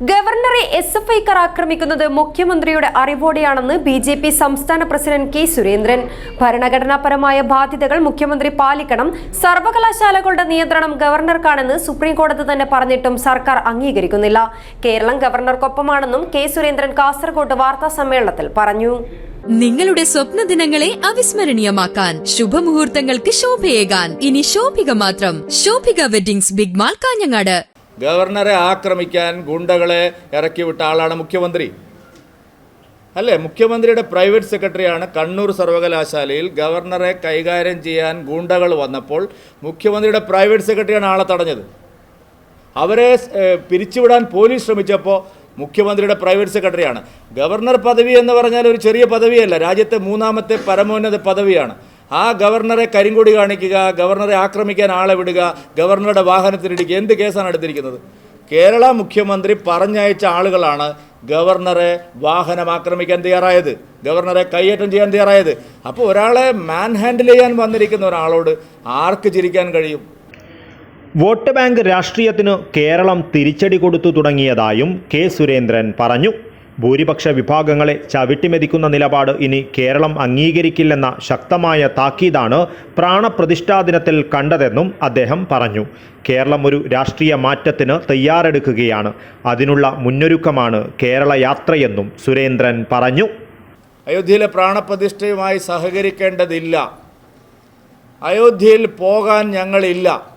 ഗവർണറെ S F ഐക്കാർ ആക്രമിക്കുന്നത് മുഖ്യമന്ത്രിയുടെ അറിവോടെയാണെന്ന് ബി ജെ പി സംസ്ഥാന പ്രസിഡന്റ് കെ സുരേന്ദ്രൻ. ഭരണഘടനാപരമായ ബാധ്യതകൾ മുഖ്യമന്ത്രി പാലിക്കണം. സർവകലാശാലകളുടെ നിയന്ത്രണം ഗവർണർക്കാണെന്ന് സുപ്രീംകോടതി തന്നെ പറഞ്ഞിട്ടും സർക്കാർ അംഗീകരിക്കുന്നില്ല. കേരളം ഗവർണർക്കൊപ്പമാണെന്നും കെ സുരേന്ദ്രൻ കാസർകോട്ട് വാർത്താ സമ്മേളനത്തിൽ പറഞ്ഞു. നിങ്ങളുടെ സ്വപ്ന ദിനങ്ങളെ അവിസ്മരണീയമാക്കാൻ ശുഭമുഹൂർത്തങ്ങൾക്ക് ശോഭയേകാൻ. ഇനി ശോഭിക മാത്രം. Shobhika weddings big mall Kanhangad. ഗവർണറെ ആക്രമിക്കാൻ ഗുണ്ടകളെ ഇറക്കിവിട്ട ആളാണ് മുഖ്യമന്ത്രി. അല്ലേ? മുഖ്യമന്ത്രിയുടെ പ്രൈവറ്റ് സെക്രട്ടറിയാണ് കണ്ണൂർ സർവകലാശാലയിൽ ഗവർണറെ കൈകാര്യം ചെയ്യാൻ ഗുണ്ടകൾ വന്നപ്പോൾ മുഖ്യമന്ത്രിയുടെ പ്രൈവറ്റ് സെക്രട്ടറിയാണ് ആളെ തടഞ്ഞത്. അവരെ പിരിച്ചുവിടാൻ പോലീസ് ശ്രമിച്ചപ്പോൾ മുഖ്യമന്ത്രിയുടെ പ്രൈവറ്റ് സെക്രട്ടറിയാണ്. ഗവർണർ പദവി എന്ന് പറഞ്ഞാൽ ഒരു ചെറിയ പദവിയല്ല രാജ്യത്തെ മൂന്നാമത്തെ പരമോന്നത പദവിയാണ്. ആ ഗവർണറെ കരിങ്കൊടി കാണിക്കുക ഗവർണറെ ആക്രമിക്കാൻ ആളെ വിടുക ഗവർണറുടെ വാഹനത്തിനിടിക്കുക എന്ത് കേസാണ് എടുത്തിരിക്കുന്നത്? കേരള മുഖ്യമന്ത്രി പറഞ്ഞയച്ച ആളുകളാണ് ഗവർണറെ വാഹനം ആക്രമിക്കാൻ തയ്യാറായത് ഗവർണറെ കൈയേറ്റം ചെയ്യാൻ തയ്യാറായത്. അപ്പോൾ ഒരാളെ മാൻ ഹാൻഡിൽ ചെയ്യാൻ വന്നിരിക്കുന്ന ഒരാളോട് ആർക്ക് ചിരിക്കാൻ കഴിയും? വോട്ട് ബാങ്ക് രാഷ്ട്രീയത്തിന് കേരളം തിരിച്ചടി കൊടുത്തു തുടങ്ങിയതായും കെ സുരേന്ദ്രൻ പറഞ്ഞു. ഭൂരിപക്ഷ വിഭാഗങ്ങളെ ചവിട്ടിമെതിക്കുന്ന നിലപാട് ഇനി കേരളം അംഗീകരിക്കില്ലെന്ന ശക്തമായ താക്കീതാണ് പ്രാണപ്രതിഷ്ഠാ ദിനത്തിൽ കണ്ടതെന്നും അദ്ദേഹം പറഞ്ഞു. കേരളം ഒരു രാഷ്ട്രീയ മാറ്റത്തിന് തയ്യാറെടുക്കുകയാണ്. അതിനുള്ള മുന്നൊരുക്കമാണ് കേരള യാത്രയെന്നും സുരേന്ദ്രൻ പറഞ്ഞു. അയോധ്യയിലെ പ്രാണപ്രതിഷ്ഠയുമായി സഹകരിക്കേണ്ടതില്ല. അയോധ്യയിൽ പോകാൻ ഞങ്ങളില്ല.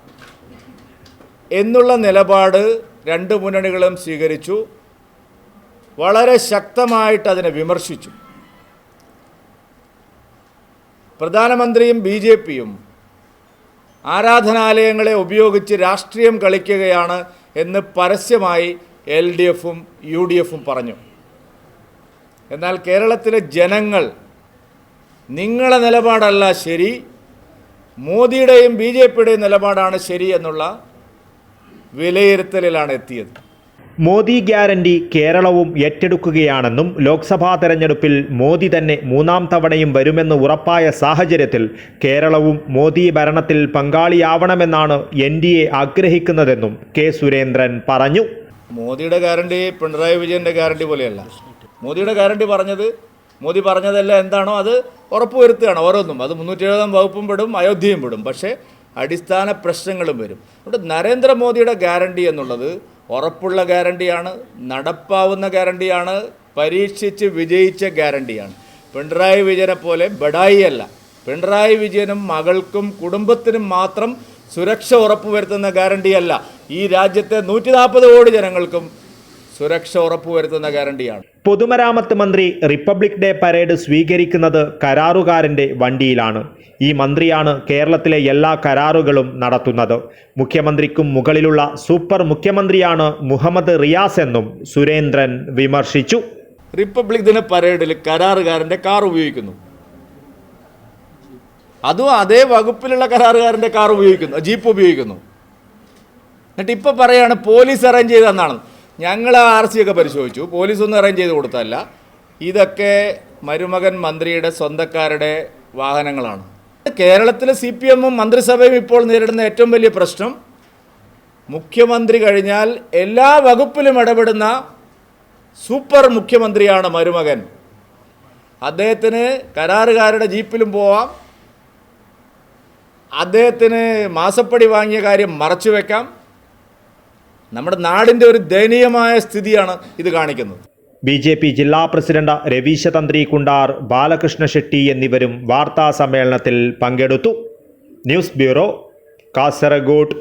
എന്നുള്ള നിലപാട് രണ്ട് മുന്നണികളും സ്വീകരിച്ചു. വളരെ ശക്തമായിട്ട് അതിനെ വിമർശിച്ചു. പ്രധാനമന്ത്രിയും ബി ജെ പിയും ആരാധനാലയങ്ങളെ ഉപയോഗിച്ച് രാഷ്ട്രീയം കളിക്കുകയാണ് എന്ന് പരസ്യമായി എൽ ഡി എഫും യു ഡി എഫും പറഞ്ഞു. എന്നാൽ കേരളത്തിലെ ജനങ്ങൾ നിങ്ങളുടെ നിലപാടല്ല ശരി മോദിയുടെയും ബി ജെ പിയുടെയും നിലപാടാണ് ശരി എന്നുള്ള വിലയിരുത്തലിലാണ് എത്തിയത്. മോദി ഗ്യാരണ്ടി കേരളവും ഏറ്റെടുക്കുകയാണെന്നും ലോക്സഭാ തെരഞ്ഞെടുപ്പിൽ മോദി തന്നെ മൂന്നാം തവണയും വരുമെന്ന് ഉറപ്പായ സാഹചര്യത്തിൽ കേരളവും മോദി ഭരണത്തിൽ പങ്കാളിയാവണമെന്നാണ് എൻ ഡി എ ആഗ്രഹിക്കുന്നതെന്നും കെ സുരേന്ദ്രൻ പറഞ്ഞു. മോദിയുടെ ഗ്യാരണ്ടി പിണറായി വിജയന്റെ ഗ്യാരണ്ടി പോലെയല്ല. മോദിയുടെ ഗ്യാരണ്ടി പറഞ്ഞത് മോദി പറഞ്ഞതെല്ലാം എന്താണോ അത് ഉറപ്പുവരുത്തുകയാണ് ഓരോന്നും. അത് മുന്നൂറ്റി എഴുപതാം വകുപ്പും പെടും അയോധ്യയും പെടും. പക്ഷേ അടിസ്ഥാന പ്രശ്നങ്ങളും വരും. അതുകൊണ്ട് നരേന്ദ്രമോദിയുടെ ഗ്യാരണ്ടി എന്നുള്ളത് ഉറപ്പുള്ള ഗ്യാരണ്ടിയാണ് നടപ്പാവുന്ന ഗ്യാരണ്ടിയാണ് പരീക്ഷിച്ച് വിജയിച്ച ഗ്യാരണ്ടിയാണ്. പിണറായി വിജയനെ പോലെ ബഡായി അല്ല പിണറായി വിജയനും മകൾക്കും കുടുംബത്തിനും മാത്രം സുരക്ഷ ഉറപ്പുവരുത്തുന്ന ഗ്യാരണ്ടിയല്ല. ഈ രാജ്യത്തെ നൂറ്റി നാൽപ്പത് കോടി ജനങ്ങൾക്കും സുരക്ഷ ഉറപ്പുവരുത്തുന്ന ഗ്യാരണ്ടിയാണ്. പൊതുമരാമത്ത് മന്ത്രി റിപ്പബ്ലിക് ഡേ പരേഡ് സ്വീകരിക്കുന്നത് കരാറുകാരന്റെ വണ്ടിയിലാണ്. ഈ മന്ത്രിയാണ് കേരളത്തിലെ എല്ലാ കരാറുകളും നടത്തുന്നത്. മുഖ്യമന്ത്രിക്കും മുകളിലുള്ള സൂപ്പർ മുഖ്യമന്ത്രിയാണ് മുഹമ്മദ് റിയാസ് എന്നും സുരേന്ദ്രൻ വിമർശിച്ചു. റിപ്പബ്ലിക് ദിന പരേഡിൽ കരാറുകാരന്റെ കാർ ഉപയോഗിക്കുന്നു. അതും അതേ വകുപ്പിലുള്ള കരാറുകാരന്റെ കാർ ഉപയോഗിക്കുന്നു ജീപ്പ് ഉപയോഗിക്കുന്നു. എന്നിട്ട് ഇപ്പോൾ പറയാണ് പോലീസ് അറേഞ്ച് ചെയ്തെന്നാണ് ഞങ്ങൾ ആർ സി ഒക്കെ പരിശോധിച്ചു. പോലീസൊന്നും അറേഞ്ച് ചെയ്ത് കൊടുത്തല്ല ഇതൊക്കെ മരുമകൻ മന്ത്രിയുടെ സ്വന്തക്കാരുടെ വാഹനങ്ങളാണ്. കേരളത്തിലെ സി പി എമ്മും മന്ത്രിസഭയും ഇപ്പോൾ നേരിടുന്ന ഏറ്റവും വലിയ പ്രശ്നം മുഖ്യമന്ത്രി കഴിഞ്ഞാൽ എല്ലാ വകുപ്പിലും ഇടപെടുന്ന സൂപ്പർ മുഖ്യമന്ത്രിയാണ് മരുമകൻ. അദ്ദേഹത്തിന് കരാറുകാരുടെ ജീപ്പിലും പോവാം. അദ്ദേഹത്തിന് മാസപ്പടി വാങ്ങിയ കാര്യം മറച്ചു വെക്കാം. നമ്മുടെ നാടിന്റെ ഒരു ദയനീയമായ സ്ഥിതിയാണ് ഇത് കാണിക്കുന്നത്. ബി ജെ പി ജില്ലാ പ്രസിഡന്റ് രവീശ തന്ത്രി കുണ്ടാർ ബാലകൃഷ്ണ ഷെട്ടി എന്നിവരും വാർത്താ സമ്മേളനത്തിൽ പങ്കെടുത്തു. News bureau Kasaragod.